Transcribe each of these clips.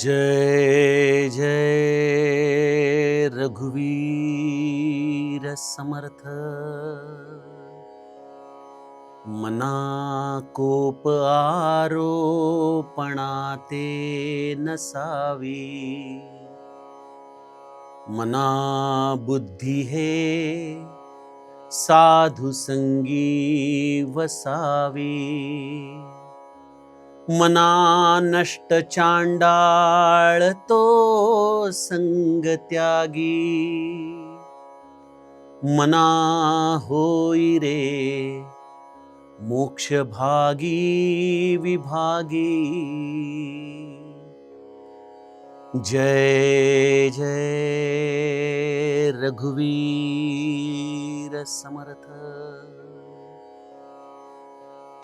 जय जय रघुवीर समर्थ। मना कोप आरोपणाते नसावी मना बुद्धी हे साधु संगी वसावी। मना नष्ट चांडाळ तो संग त्यागी. मना होई रे मोक्ष भागी विभागी. जय जय रघुवीर समर्थ.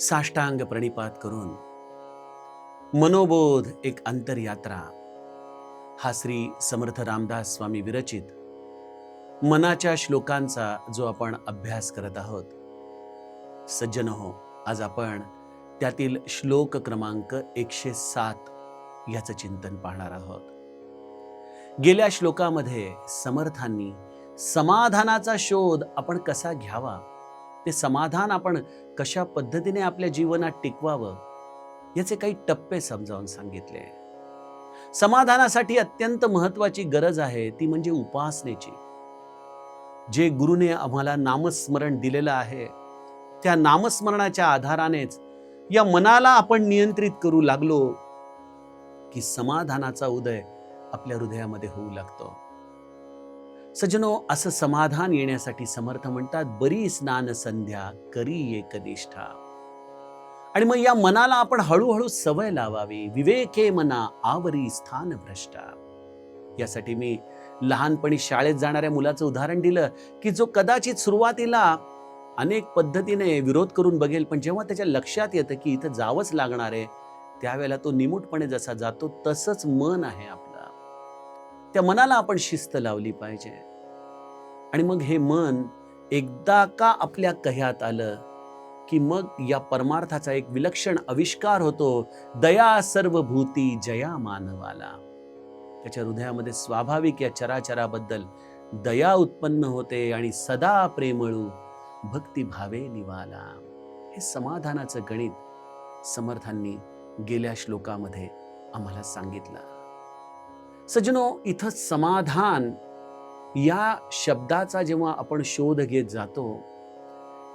साष्टांग प्रणिपात करून मनोबोध एक अंतरयात्रा. हा श्री समर्थ रामदास स्वामी विरचित मनाच्या श्लोकांचा जो आपण अभ्यास करत आहोत. सज्जन हो आज आपण त्यातील श्लोक क्रमांक एकशे सात याचं चिंतन पाहणार आहोत. गेल्या श्लोकामध्ये समर्थांनी समाधानाचा शोध आपण कसा घ्यावा? ते समाधान आपण कशा पद्धतीने आपल्या जीवनात टिकवावं याचे काही टप्पे समजावून सांगितले. समाधानासाठी अत्यंत महत्वाची गरज आहे ती म्हणजे उपासनेची. जे गुरुने आम्हाला नामस्मरण दिलेलं आहे त्या नामस्मरणाच्या आधारानेच या मनाला आपण नियंत्रित करू लागलो की समाधानाचा उदय आपल्या हृदयामध्ये होऊ लागतो. सजनो असं समाधान येण्यासाठी समर्थ म्हणतात बरी स्नान संध्या करी एकनिष्ठा आणि मग या मनाला आपण हळूहळू सवय लावावी. विवेके मना आवरी स्थान भ्रष्टा. यासाठी मी लहानपणी शाळेत जाणाऱ्या मुलाचं उदाहरण दिलं की जो कदाचित सुरुवातीला अनेक पद्धतीने विरोध करून बघेल पण जेव्हा त्याच्या लक्षात येतं की इथं जावंच लागणार आहे त्यावेळेला तो निमूटपणे जसा जातो तसंच मन आहे आपलं. त्या मनाला आपण शिस्त लावली पाहिजे. आणि मग हे मन एकदा का आपल्या कह्यात आलं की मग या परमार्थाचा एक विलक्षण आविष्कार होतो दया सर्वभूती जया मानवाला. त्याच्या हृदयामध्ये स्वाभाविक या चराचराबद्दल दया उत्पन्न होते आणि सदा प्रेमळू भक्तिभावे निवाला. हे समाधानाचं गणित समर्थांनी गेल्या श्लोकामध्ये आम्हाला सांगितलं. सजनो इथं समाधान या शब्दाचा जेव्हा आपण शोध घेत जातो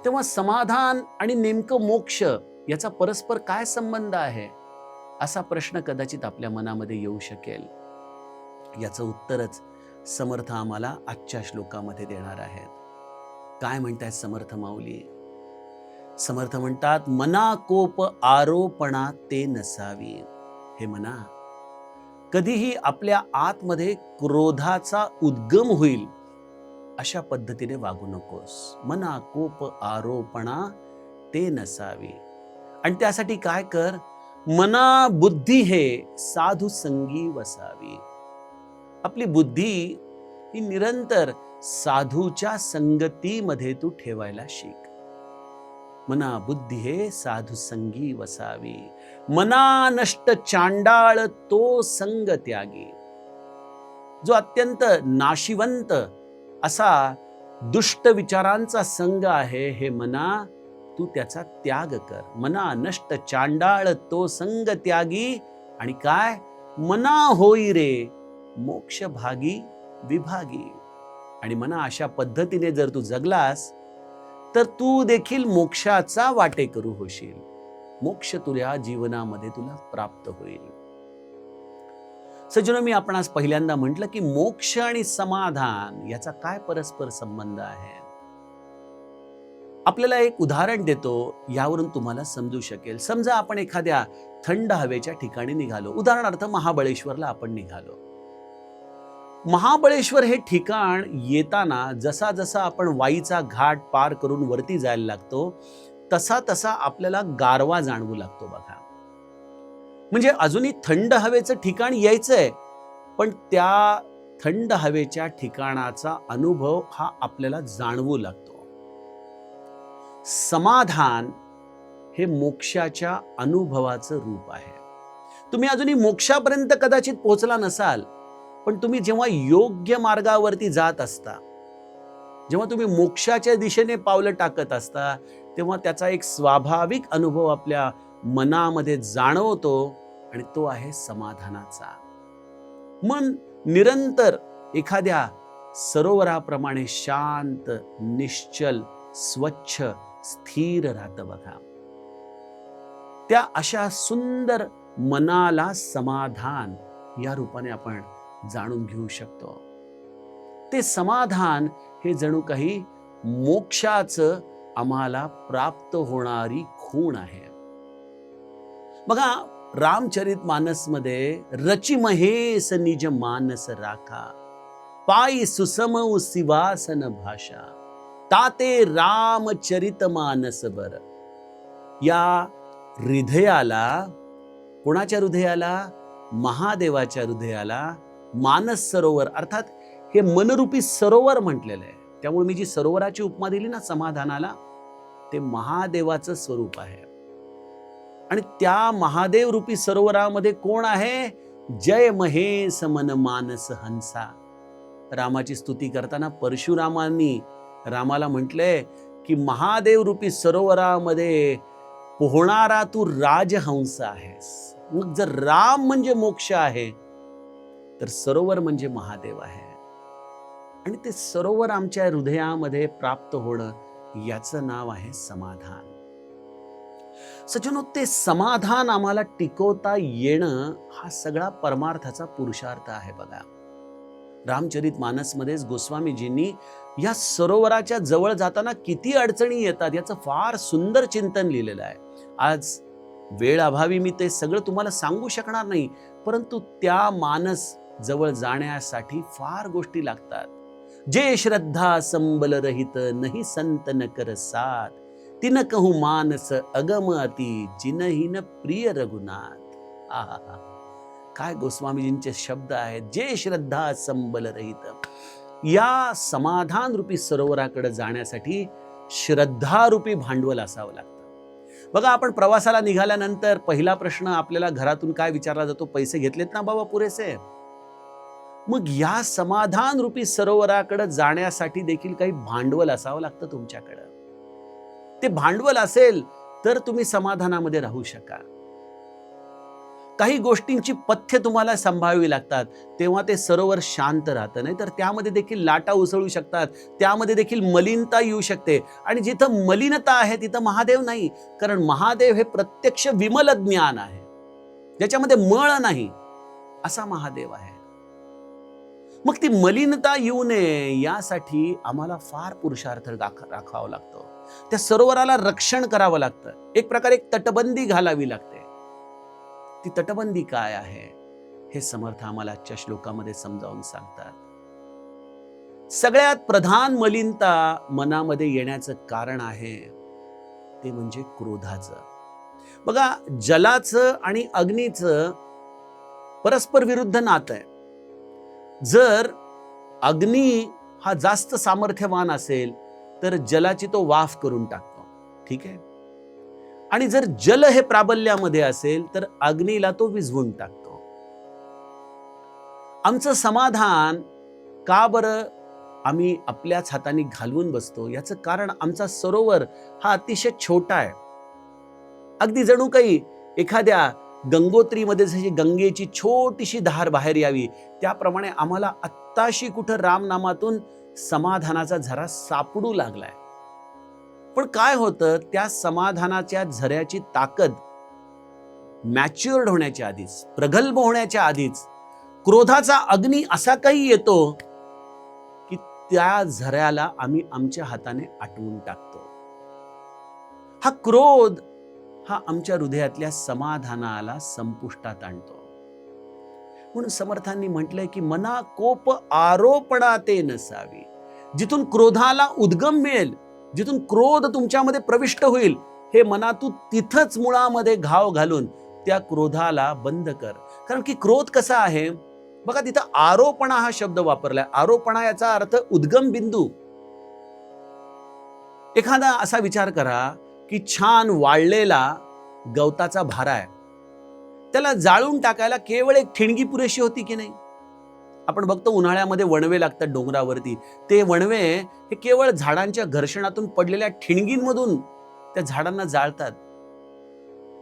तेव्हा समाधान आणि नेमकं मोक्ष याचा परस्पर काय संबंध आहे असा प्रश्न कदाचित आपल्या मनामध्ये येऊ शकेल. याचं उत्तरच समर्थ आम्हाला आजच्या श्लोकामध्ये देणार आहेत. काय म्हणतायत समर्थ माऊली? समर्थ म्हणतात मना कोप आरोपणा ते नसावी. हे मना कधीही आपल्या आतमध्ये क्रोधाचा उद्गम होईल अशा पद्धतीने वागू नकोस. मना कोप आरोपणा ते नसावी. आणि त्यासाठी काय कर? मना बुद्धी हे साधू संगी वसावी. आपली बुद्धी ही निरंतर साधूच्या संगतीमध्ये तू ठेवायला शिक. मना बुद्धी हे साधू संगी वसावी मना नष्ट चांडाळ तो संग त्यागी जो अत्यंत नाशिवंत असा दुष्ट विचारांचा संग आहे हे मना तू त्याचा त्याग कर मना नष्ट चांडाळ तो संग त्यागी आणि काय मना होई रे मोक्ष भागी विभागी आणि मना अशा पद्धतीने जर तू जगलास तर तू देखील मोक्षाचा वाटे करू होशील. मोक्ष तुझ्या जीवनामध्ये तुला प्राप्त होईल. सजनो मी आपणास पहिल्यांदा म्हटलं की मोक्ष आणि समाधान याचा काय परस्पर संबंध आहे? आपल्याला एक उदाहरण देतो यावरून तुम्हाला समजू शकेल. समजा आपण एखाद्या थंड हवेच्या ठिकाणी निघालो. उदाहरणार्थ महाबळेश्वरला आपण निघालो. महाबळेश्वर हे ठिकाण येताना जसा जसा आपण वाईचा घाट पार करून वरती जायला लागतो तसा तसा आपल्याला गारवा जाणवू लागतो बघा. म्हणजे अजूनही थंड हवेचं ठिकाण यायचंय पण त्या थंड हवेच्या ठिकाणाचा अनुभव हा आपल्याला जाणवू लागतो. समाधान हे मोक्षाच्या अनुभवाचं रूप आहे. तुम्ही अजूनही मोक्षापर्यंत कदाचित पोहोचला नसाल पण तुम्ही जेव्हा योग्य मार्गावरती जात असता जेव्हा तुम्ही मोक्षाच्या दिशेने पावलं टाकत असता तेव्हा त्याचा एक स्वाभाविक अनुभव आपल्या मनामध्ये जाणवतो आणि तो आहे समाधानाचा. मन निरंतर एखाद्या सरोवराप्रमाणे शांत निश्चल स्वच्छ स्थिर राहतं बघा. त्या अशा सुंदर मनाला समाधान या रूपाने आपण जाणून घेऊ शकतो. ते समाधान हे जणू काही मोक्षाचं आम्हाला प्राप्त होणारी खूण आहे. बघा रामचरित मानसमध्ये रची महेश निज मानस राखा पायी सुसम सिवासन भाषा ताते रामचरित मानस बर. या हृदयाला कोणाच्या हृदयाला? महादेवाच्या हृदयाला मानस सरोवर अर्थात हे मनरूपी सरोवर म्हटलेलं आहे. त्यामुळे मी जी सरोवराची उपमा दिली ना समाधानाला ते महादेवाचं स्वरूप आहे. आणि त्या महादेव रूपी सरोवरामध्ये कोण आहे? जय महेश मन मानस हंसा. रामाची स्तुती करताना परशुरामांनी रामाला म्हटलंय की महादेव रूपी सरोवरामध्ये पोहणारा तू राजहंस आहेस. मग जर राम म्हणजे मोक्ष आहे तर सरोवर म्हणजे महादेव आहे. आणि ते सरोवर आमच्या हृदयामध्ये प्राप्त होणं याचं नाव आहे समाधान. सजनो ते समाधान आम्हाला टिकवता येणं हा सगळा परमार्थाचा पुरुषार्थ आहे बघा. रामचरित मानसमध्येच गोस्वामीजींनी या सरोवराच्या जवळ जाताना किती अडचणी येतात याचं फार सुंदर चिंतन लिहिलेलं आहे. आज वेळ अभावी मी ते सगळं तुम्हाला सांगू शकणार नाही परंतु त्या मानस जवळ जाण्यासाठी फार गोष्टी लागतात. जे श्रद्धा संबल रहित नाही संत न कर साथ. तिन कहू मानस अगम अति जिनहीन प्रिय रघुनाथ. आहा काय गोस्वामीजींचे शब्द आहेत. जे श्रद्धा संबल रहित. या समाधान रूपी सरोवराकडे जाण्यासाठी श्रद्धारूपी भांडवल असावं लागतं. बघा आपण प्रवासाला निघाल्यानंतर पहिला प्रश्न आपल्याला घरातून काय विचारला जातो? पैसे घेतलेत ना बाबा पुरेसे? मग या समाधान रूपी सरोवराकडे जाण्यासाठी देखील काही भांडवल असावं लागतं तुमच्याकडं. ते भांडवल असेल तर तुम्ही समाधानामध्ये राहू शकाल काही गोष्टींची पथ्य तुम्हाला सांभाळावी लागतात. तेव्हा ते सरोवर शांत राहतं. नाही तर त्यामध्ये देखील लाटा उसळू शकतात. त्यामध्ये देखील मलिनता येऊ शकते. आणि जिथं मलिनता आहे तिथं महादेव नाही. कारण महादेव हे प्रत्यक्ष विमल ज्ञान आहे. ज्याच्यामध्ये मळ नाही. असा महादेव आहे. मग ती मलिनता येऊ नये यासाठी आम्हाला फार पुरुषार्थ राख राखावा लागतो. त्या सरोवराला रक्षण करावं लागतं. एक प्रकारे एक तटबंदी घालावी लागते. ती तटबंदी काय आहे? हे समर्थ आम्हाला आजच्या श्लोकामध्ये समजावून सांगतात. सगळ्यात प्रधान मलिनता मनामध्ये येण्याचं कारण आहे ते म्हणजे क्रोधाचं. बघा जलाचं आणि अग्नीचं परस्पर विरुद्ध नातं आहे. जर अग्नी हा जास्त सामर्थ्यवान असेल तर जलाची तो वाफ करून टाकतो. ठीक आहे? आणि जर जल हे प्राबल्यामध्ये असेल तर अग्नीला तो विझवून टाकतो. आमचं समाधान का बरं आम्ही आपल्याच हाताने घालवून बसतो? याचं कारण आमचा सरोवर हा अतिशय छोटा आहे. अगदी जणू काही एखाद्या गंगोत्रीमध्ये जशी गंगेची छोटीशी धार बाहेर यावी त्याप्रमाणे आम्हाला आत्ताशी कुठं रामनामातून समाधानाचा झरा सापडू लागलाय. पण काय होतं त्या समाधानाच्या झऱ्याची ताकद मॅच्युअर्ड होण्याच्या आधीच प्रगल्भ होण्याच्या आधीच क्रोधाचा अग्नी असा काही येतो की त्या झऱ्याला आम्ही आमच्या हाताने आटवून टाकतो. हा क्रोध हा आमच्या हृदयातल्या समाधानाला संपुष्टात आणतो. म्हणून समर्थांनी म्हटलंय की मना कोप आरोपणा ते नसावी. जिथून क्रोधाला उद्गम मिळेल जिथून क्रोध तुमच्यामध्ये प्रविष्ट होईल हे मनातून तिथंच मुळामध्ये घाव घालून त्या क्रोधाला बंद कर. कारण की क्रोध कसा आहे? बघा तिथं आरोपणा हा शब्द वापरलाय. आरोपणा याचा अर्थ उद्गम बिंदू. एखादा असा विचार करा की छान वाळलेला गवताचा भारा आहे. त्याला जाळून टाकायला केवळ एक ठिणगी पुरेशी होती की नाही? आपण बघतो उन्हाळ्यामध्ये वणवे लागतात डोंगरावरती. ते वणवे हे केवळ झाडांच्या घर्षणातून पडलेल्या ठिणगींमधून त्या झाडांना जाळतात.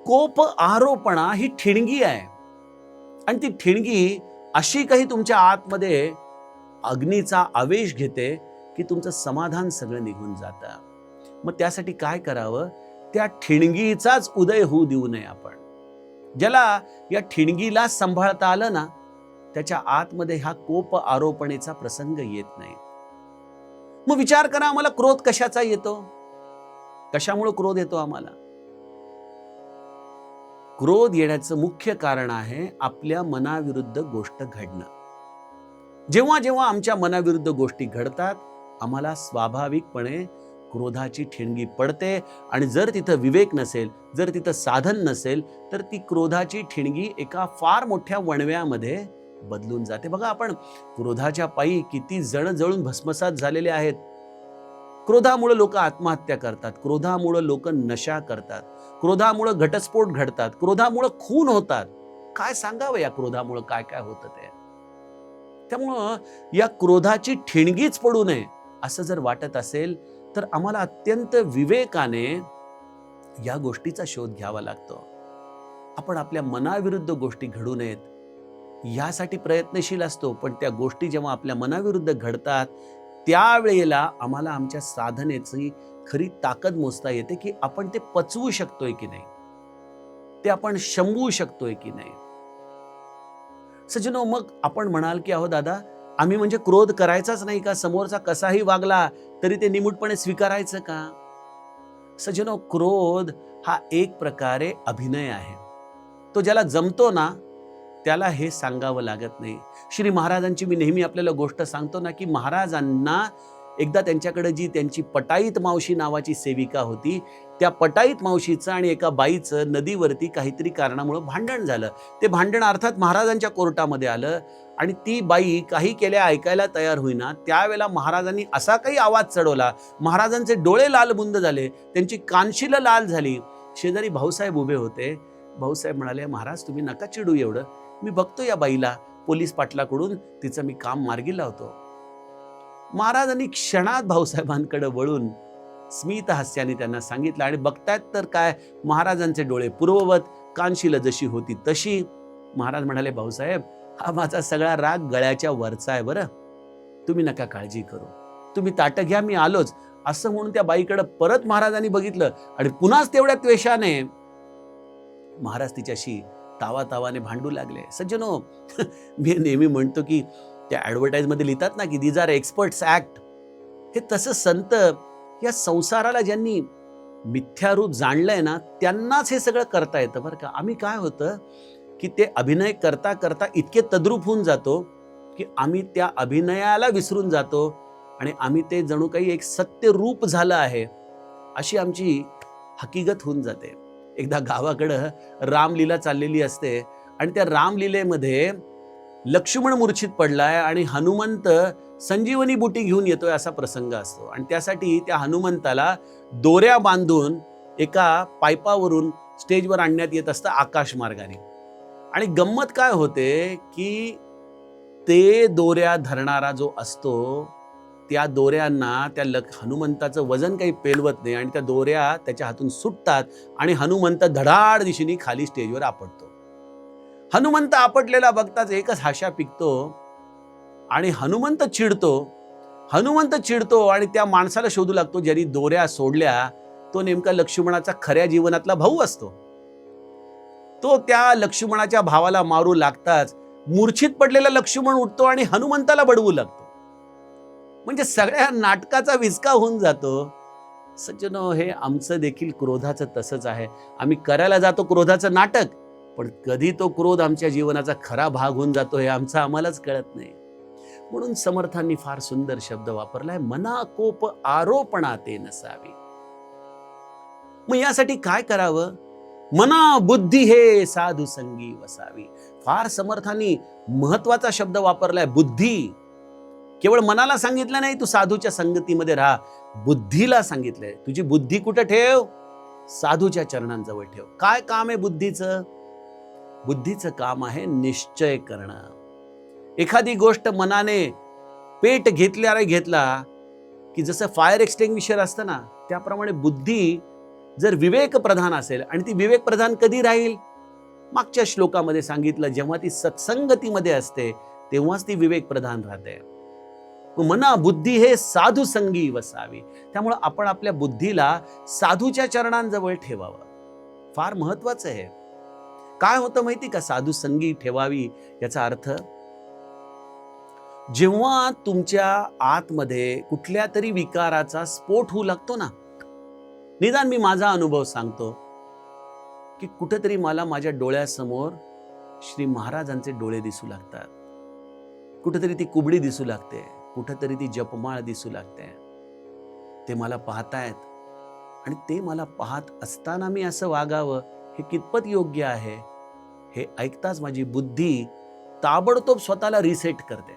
कोप आरोपणा ही ठिणगी आहे. आणि ती ठिणगी अशी काही तुमच्या आतमध्ये अग्नीचा आवेश घेते की तुमचं समाधान सगळं निघून जातं. मग त्यासाठी काय करावं? त्या ठिणगीचाच उदय होऊ देऊ नये आपण. ज्याला या ठिणगीला सांभाळता आलं ना त्याच्या आतमध्ये हा कोप आरोपणेचा प्रसंग येत नाही. मग विचार करा आम्हाला क्रोध कशाचा येतो? कशामुळे क्रोध येतो आम्हाला? क्रोध येण्याचं मुख्य कारण आहे आपल्या मनाविरुद्ध गोष्ट घडणं. जेव्हा जेव्हा आमच्या मनाविरुद्ध गोष्टी घडतात आम्हाला स्वाभाविकपणे क्रोधाची ठिणगी पडते आणि जर तिथं विवेक नसेल जर तिथं साधन नसेल तर ती क्रोधाची ठिणगी एका फार मोठ्या वणव्यामध्ये बदलून जाते. बघा आपण क्रोधाच्या पायी किती जण जळून भस्मसात झालेले आहेत. क्रोधामुळे लोक आत्महत्या करतात क्रोधामुळे लोक नशा करतात क्रोधामुळे घटस्फोट घडतात क्रोधामुळे खून होतात. काय सांगावं या क्रोधामुळे काय काय होतं ते? त्यामुळं या क्रोधाची ठिणगीच पडू नये असं जर वाटत असेल तर आम्हाला अत्यंत विवेकाने या गोष्टीचा शोध घ्यावा लागतो. आपण आपल्या मनाविरुद्ध गोष्टी घडू नयेत. यासाठी प्रयत्नशील असतो पण त्या गोष्टी जेव्हा आपल्या मनाविरुद्ध घडतात त्यावेळेला आम्हाला आमच्या साधनेची खरी ताकद मोजता येते की आपण ते पचवू शकतोय की नाही? ते आपण शंबू शकतोय की नाही? सजनो मग आपण म्हणाल की अहो दादा आम्ही म्हणजे क्रोध करायचाच नाही का? समोरचा कसाही वागला तरी ते निमूटपणे स्वीकारायचं का? सजनो क्रोध हा एक प्रकारे अभिनय आहे. तो ज्याला जमतो ना त्याला हे सांगावं लागत नाही. श्री महाराजांची मी नेहमी आपल्याला गोष्ट सांगतो ना की महाराजांना एकदा त्यांच्याकडे जी त्यांची पटाईत मावशी नावाची सेविका होती त्या पटाईत मावशीचं आणि एका बाईचं नदीवरती काहीतरी कारणामुळं भांडण झालं. ते भांडण अर्थात महाराजांच्या कोर्टामध्ये आलं आणि ती बाई काही केल्या ऐकायला तयार होईना. त्यावेळेला महाराजांनी असा काही आवाज चढवला. महाराजांचे डोळे लालबुंद झाले. त्यांची कानशिलं लाल झाली. शेजारी भाऊसाहेब उभे होते. भाऊसाहेब म्हणाले महाराज तुम्ही नका चिडू एवढं. मी बघतो या बाईला. पोलीस पाटलाकडून तिचं मी काम मार्गी लावतो. महाराजांनी क्षणात भाऊसाहेबांकडे वळून स्मित हास्याने त्यांना सांगितलं. आणि बघतायत तर काय महाराजांचे डोळे पूर्ववत कानशील जशी होती तशी. महाराज म्हणाले भाऊसाहेब हा माझा सगळा राग गळ्याच्या वरचा आहे बरं. तुम्ही नका काळजी करू. तुम्ही ताटं घ्या मी आलोच. असं म्हणून त्या बाईकडे परत महाराजांनी बघितलं. आणि पुन्हाच तेवढ्या त्वेषाने महाराज तिच्याशी तावा तावाने भांडू लागले. सज्जनो मी नेहमी म्हणतो की त्या ॲडव्हर्टाईजमध्ये लिहितात ना की दीज आर एक्सपर्ट्स ॲक्ट हे तसं संत या संसाराला ज्यांनी मिथ्यारूप जाणलंय ना त्यांनाच हे सगळं करता येतं बरं का. आम्ही काय होतं की ते अभिनय करता करता इतके तद्रूप होऊन जातो की आम्ही त्या अभिनयाला विसरून जातो आणि आम्ही ते जणू काही एक सत्य रूप झालं आहे अशी आमची हकीकत होऊन जाते. एकदा गावाकडं रामलीला चाललेली असते आणि त्या रामलीलेमध्ये लक्ष्मण मूर्छित पडलाय आणि हनुमंत संजीवनी बुटी घेऊन येतोय असा प्रसंग असतो. आणि त्यासाठी त्या हनुमंताला दोऱ्या बांधून एका पायपावरून स्टेजवर आणण्यात येत असतं आकाश मार्गाने. आणि गंमत काय होते की ते दोऱ्या धरणारा जो असतो त्या दोऱ्यांना त्या ल हनुमंताचं वजन काही पेलवत नाही आणि त्या दोऱ्या त्याच्या हातून सुटतात आणि हनुमंत धडाड दिशेने खाली स्टेजवर आपटतो. हनुमंत आपटलेला बघताच एकच हाशा पिकतो आणि हनुमंत चिडतो. हनुमंत चिडतो आणि त्या माणसाला शोधू लागतो ज्यांनी दोऱ्या सोडल्या तो नेमका लक्ष्मणाचा खऱ्या जीवनातला भाऊ असतो. तो त्या लक्ष्मणाच्या भावाला मारू लागताच मूर्छित पडलेला लक्ष्मण उठतो आणि हनुमंताला बडवू लागतो. म्हणजे सगळ्या नाटकाचा विचका होऊन जातो. सज्जनो हे आमचं देखील क्रोधाचं तसंच आहे. आम्ही करायला जातो क्रोधाचं नाटक. पण कधी तो क्रोध आमच्या जीवनाचा खरा भाग होऊन जातो हे आमचं आम्हालाच कळत नाही. म्हणून समर्थांनी फार सुंदर शब्द वापरलाय मनाकोप आरोपणा ते नसावी. मग यासाठी काय करावं? मना बुद्धी हे साधू संगी वसावी. फार समर्थांनी महत्त्वाचा शब्द वापरलाय बुद्धी. केवळ मनाला सांगितलं नाही तू साधूच्या संगतीमध्ये राहा. बुद्धीला सांगितलंय. तुझी बुद्धी कुठं ठेव? साधूच्या चरणांजवळ ठेव. काय काम आहे बुद्धीचं? बुद्धीचं काम आहे निश्चय करणं. एखादी गोष्ट मनाने पेट घेतल्याने घेतला की जसं फायर एक्सटिंग्विशर असतं ना त्याप्रमाणे बुद्धी जर विवेक प्रधान असेल आणि ती विवेक प्रधान कधी राहील? मागच्या श्लोकामध्ये सांगितलं जेव्हा ती सत्संगतीमध्ये असते तेव्हाच ती विवेक प्रधान राहते. मना बुद्धी हे साधू संगी वसावी. त्यामुळं आपण आपल्या बुद्धीला साधूच्या चरणांजवळ ठेवावं. फार महत्वाचं आहे. काय होतं माहिती का? साधू संगी ठेवावी याचा अर्थ जेव्हा तुमच्या आतमध्ये कुठल्या तरी विकाराचा स्फोट होऊ लागतो ना निदान मी माझा अनुभव सांगतो की कुठेतरी मला माझ्या डोळ्यासमोर श्री महाराजांचे डोळे दिसू लागतात. कुठेतरी ती कुबडी दिसू लागते कुठेतरी ती जपमाळ दिसू लागते. ते मला पाहतायत आणि ते मला पाहत असताना मी असं वागावं हे कितपत योग्य आहे? हे ऐकताच माझी बुद्धी ताबडतोब स्वतःला रिसेट करते.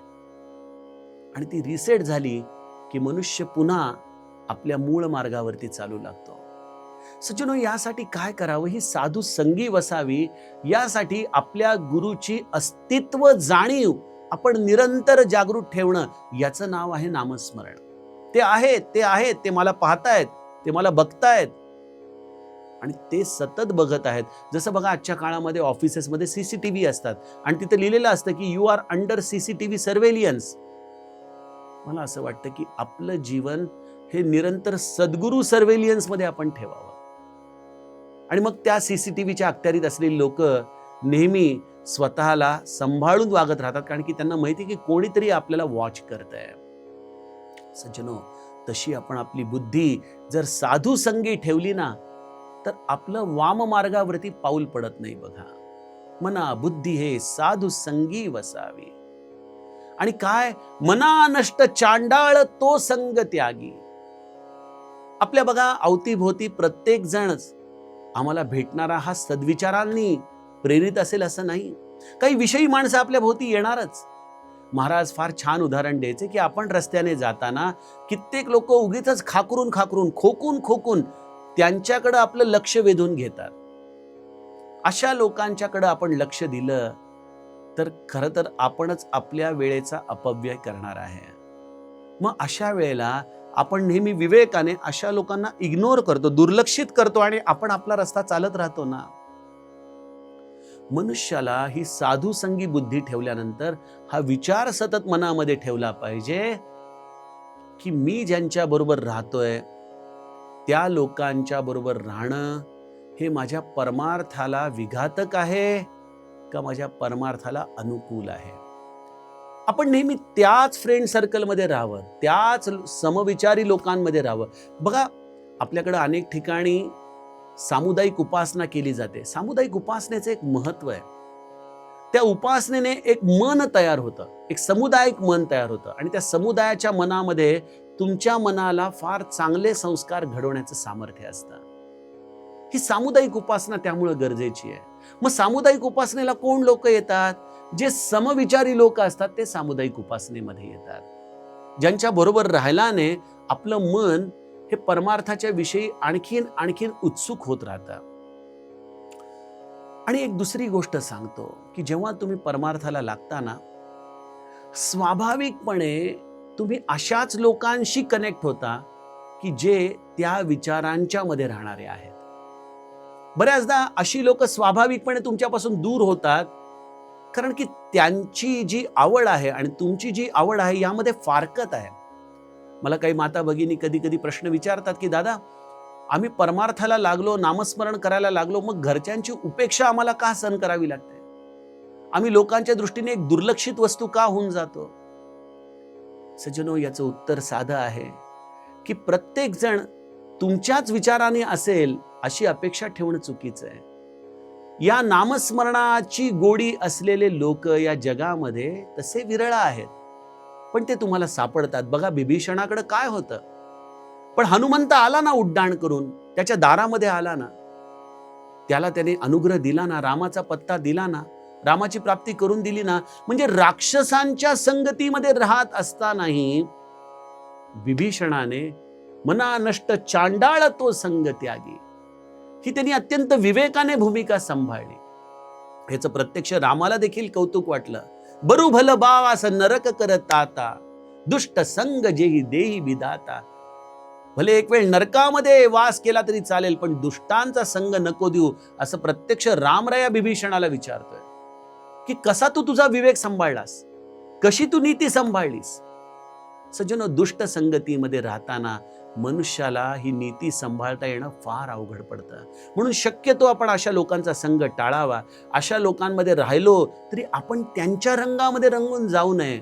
आणि ती रिसेट झाली की मनुष्य पुन्हा आपल्या मूळ मार्गावरती चालू लागतो. सचिनो यासाठी काय करावं? ही साधू संगी वसावी यासाठी आपल्या गुरुची अस्तित्व जाणीव आपण निरंतर जागृत ठेवणं याचं नाव आहे नामस्मरण. ते आहेत ते आहेत ते मला पाहतायत ते मला बघतायत आणि ते सतत बघत आहेत. जसं बघा आजच्या काळामध्ये ऑफिसेसमध्ये सीसीटीव्ही असतात. आणि तिथं लिहिलेलं असतं की you are under CCTV surveillance मला असं वाटतं की आपलं जीवन हे निरंतर सद्गुरू सर्वेलियन्समध्ये आपण ठेवावं. आणि मग त्या सीसीटीव्हीच्या अखत्यारीत असलेली लोक नेहमी स्वतःला सांभाळून वागत राहतात. कारण की त्यांना माहिती की कोणीतरी आपल्याला वॉच करत आहे सज्जनो तशी आपण आपली बुद्धी जर साधू संगी ठेवली ना तर आपलं वाम मार्गावरती पाऊल पडत नाही बघा. मना बुद्धी हे साधू संगी वसावी. आणि काय? मना नष्ट चांडाळ तो संग त्यागी. आपल्या बघा अवतीभोवती प्रत्येक जणच आम्हाला भेटणारा हा सद्विचारांनी प्रेरित असेल असं नाही. काही विषयी माणसं आपल्या भोवती येणारच. महाराज फार छान उदाहरण द्यायचे की आपण रस्त्याने जाताना कित्येक लोक उगीच खाकरून खाकरून खोकून खोकून त्यांच्याकडं आपलं लक्ष वेधून घेतात. अशा लोकांच्याकडं आपण लक्ष दिलं तर खरं तर आपणच आपल्या वेळेचा अपव्यय करणार आहे. मग अशा वेळेला आपण नेहमी विवेकाने अशा लोकांना इग्नोर करतो दुर्लक्षित करतो आणि आपण आपला रस्ता चालत राहतो ना? मनुष्याला ही साधू संगी बुद्धी ठेवल्यानंतर हा विचार सतत मनामध्ये ठेवला पाहिजे की मी ज्यांच्या बरोबर राहतोय त्या लोकांच्या बरोबर राहणं हे माझ्या परमार्थाला विघातक आहे का माझ्या परमार्थाला अनुकूल आहे? आपण नेहमी त्याच फ्रेंड सर्कलमध्ये राहावं त्याच समविचारी लोकांमध्ये राहावं. बघा आपल्याकडं अनेक ठिकाणी सामुदायिक उपासना केली जाते. सामुदायिक उपासनेचं एक महत्त्व आहे. त्या उपासनेने एक मन तयार होतं एक समुदायिक मन तयार होतं. आणि त्या समुदायाच्या मनामध्ये तुमच्या मनाला फार चांगले संस्कार घडवण्याचं सामर्थ्य असतं. ही सामुदायिक उपासना त्यामुळे गरजेची आहे. मग सामुदायिक उपासनेला कोण लोक येतात? जे समविचारी लोक असतात ते सामुदायिक उपासनेमध्ये येतात. ज्यांच्या बरोबर राहिल्याने आपलं मन हे परमार्थाच्या विषयी आणखीन आणखीन उत्सुक होत राहतं. आणि एक दुसरी गोष्ट सांगतो की जेव्हा तुम्ही परमार्थाला लागता ना स्वाभाविकपणे तुम्ही अशाच लोकांशी कनेक्ट होता की जे त्या विचारांच्या मध्ये राहणारे आहेत. बऱ्याचदा अशी लोक स्वाभाविकपणे तुमच्यापासून दूर होतात कारण की त्यांची जी आवड आहे आणि तुमची जी आवड आहे यामध्ये फारकत आहे. मला काही माता भगिनी कधी कधी प्रश्न विचारतात की दादा आम्ही परमार्थाला लागलो नामस्मरण करायला लागलो मग घरच्यांची उपेक्षा आम्हाला का सहन करावी लागते? आम्ही लोकांच्या दृष्टीने एक दुर्लक्षित वस्तू का होऊन जातो? सजनो याचं उत्तर साधं आहे की प्रत्येक जण तुमच्याच विचाराने असेल अशी अपेक्षा ठेवणं चुकीचं आहे. या नामस्मरणाची गोडी असलेले लोक या जगामध्ये तसे विरळ आहेत. पण ते तुम्हाला सापडतात. बघा बिभीषणाकडे काय होतं? पण हनुमंत आला ना उड्डाण करून त्याच्या दारामध्ये आला ना. त्याला त्याने अनुग्रह दिला ना रामाचा पत्ता दिला ना रामाची प्राप्ती करून दिली ना म्हणजे राक्षसांच्या संगतीमध्ये राहत असतानाही विभीषणाने मना नष्ट चांडाळ तो संग त्यागी. ही त्यांनी अत्यंत विवेकाने भूमिका सांभाळली. ह्याचं प्रत्यक्ष रामाला देखील कौतुक वाटलं. बरू भल बाव असं नरक करताता दुष्ट संग जेही देही विदाता. भले एक वेळ नरकामध्ये वास केला तरी चालेल पण दुष्टांचा संग नको देऊ असं प्रत्यक्ष रामराया विभीषणाला विचारतोय. की कसा तू तुझा विवेक सांभाळलास? कशी तू नीती सांभाळलीस? सज्जनो दुष्ट संगतीमध्ये राहताना मनुष्याला ही नीती सांभाळता येणं फार अवघड पडतं. म्हणून शक्यतो आपण अशा लोकांचा संग टाळावा. अशा लोकांमध्ये राहिलो तरी आपण त्यांच्या रंगामध्ये रंगून जाऊ नये.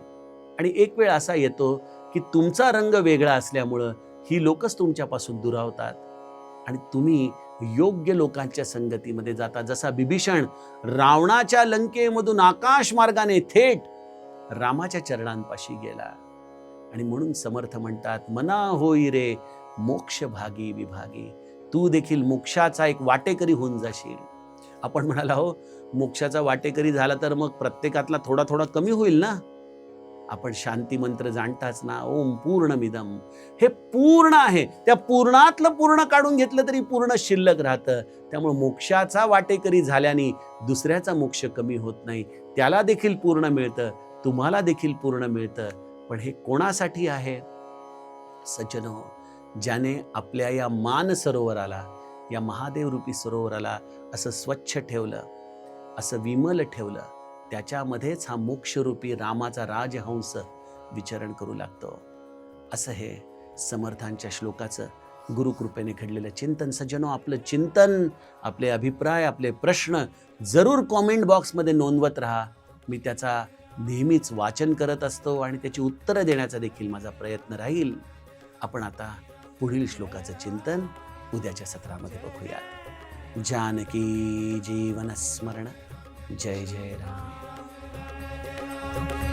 आणि एक वेळ असा येतो की तुमचा रंग वेगळा असल्यामुळं ही लोकच तुमच्यापासून दुरावतात. आणि तुम्ही योग्य लोकांच्या संगतीमध्ये जाता जसा बिभीषण रावणाच्या लंकेमधून आकाश मार्गाने थेट रामाच्या चरणांपाशी गेला. आणि म्हणून समर्थ म्हणतात मना होई रे मोक्ष भागी विभागी. तू देखील मोक्षाचा एक वाटेकरी होऊन जाशील. आपण म्हणाला हो मोक्षाचा वाटेकरी झाला तर मग प्रत्येकातला थोडा थोडा कमी होईल ना? आपण शांती मंत्र जाणताच ना ओम पूर्णमिदम हे पूर्ण आहे. त्या पूर्णातलं पूर्ण काढून घेतलं तरी पूर्ण शिल्लक राहतं. त्यामुळे मोक्षाचा वाटेकरी झाल्याने दुसऱ्याचा मोक्ष कमी होत नाही. त्याला देखील पूर्ण मिळतं. तुम्हाला देखील पूर्ण मिळतं. पण हे कोणासाठी आहे? सज्जन हो ज्याने आपल्या या मान सरोवराला या महादेव रूपी सरोवराला असं स्वच्छ ठेवलं असं विमल ठेवलं त्याच्यामध्येच हा मोक्षरूपी रामाचा राजहंस विचरण करू लागतो. असं हे समर्थांच्या श्लोकाचं गुरुकृपेने घडलेलं चिंतन. सज्जनो आपलं चिंतन आपले अभिप्राय आपले प्रश्न जरूर कॉमेंट बॉक्समध्ये नोंदवत राहा. मी त्याचा नेहमीच वाचन करत असतो आणि त्याची उत्तरं देण्याचा देखील माझा प्रयत्न राहील. आपण आता पुढील श्लोकाचं चिंतन उद्याच्या सत्रामध्ये बघूया जानकी जीवनस्मरण जय जय राम. Bye.